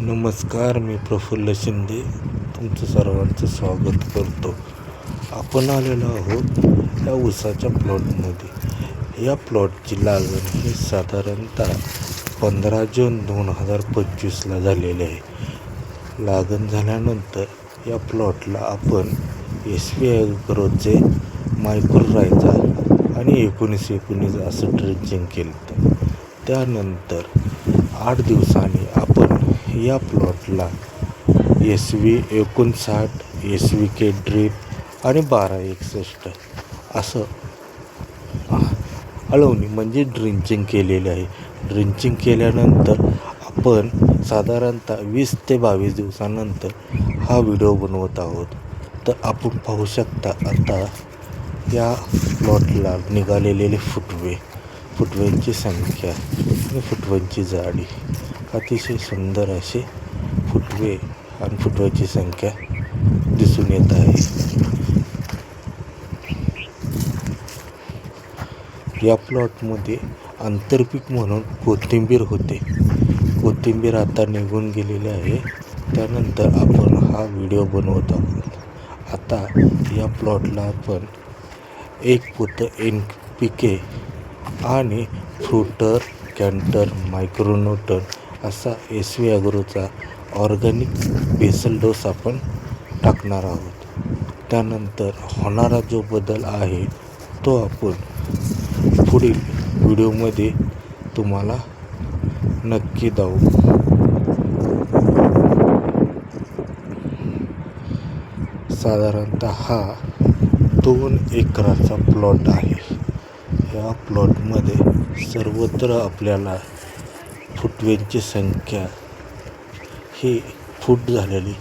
नमस्कार मी प्रफुल्ल शिंदे तुमचं सर्वांचं स्वागत करतो. आपण आलेलो आहोत या उसाच्या प्लॉटमध्ये. या प्लॉटची लागण ही साधारणतः पंधरा जून दोन हजार पंचवीसला झालेली आहे. लागण झाल्यानंतर या प्लॉटला आपण एस पी अॅग्रोचे मायक्रो रायचा आणि एकोणीस एकोणीस असं ड्रेंचिंग केलं होतं. त्यानंतर आठ दिवसांनी आपण या प्लॉटला एस व्ही एकोणसाठ एस व्ही के ड्रीप आणि बारा एकसष्ट असं. अळवणी म्हणजे ड्रिंचिंग केलेले आहे. ड्रिंचिंग केल्यानंतर आपण साधारणतः वीस ते बावीस दिवसानंतर हा व्हिडिओ बनवत आहोत. तर आपण पाहू शकता आता या प्लॉटला निघालेले फुटवे फुटव्यांची संख्या आणि फुटव्यांची जाडी. अतिशय सुंदर असे फुटवे आणि फुटव्याची संख्या दिसून येत आहे. या प्लॉटमध्ये आंतरपीक म्हणून कोथिंबीर होते. कोथिंबीर आता निघून गेलेली आहे. त्यानंतर आपण हा व्हिडिओ बनवत आहोत. आता या प्लॉटला आपण एक पोतं एन पी के आणि फ्रुटर कॅन्टर मायक्रोन्यूटन असा एस व्ही अग्रोचा ऑर्गॅनिक बेसल डोस आपण टाकणार आहोत. त्यानंतर होणारा जो बदल आहे तो आपण पुढील व्हिडिओमध्ये तुम्हाला नक्की दाऊ साधारणतः हा दोन एकराचा प्लॉट आहे. या प्लॉटमध्ये सर्वत्र आपल्याला फुटव्यांची संख्या ही फूट झालेली.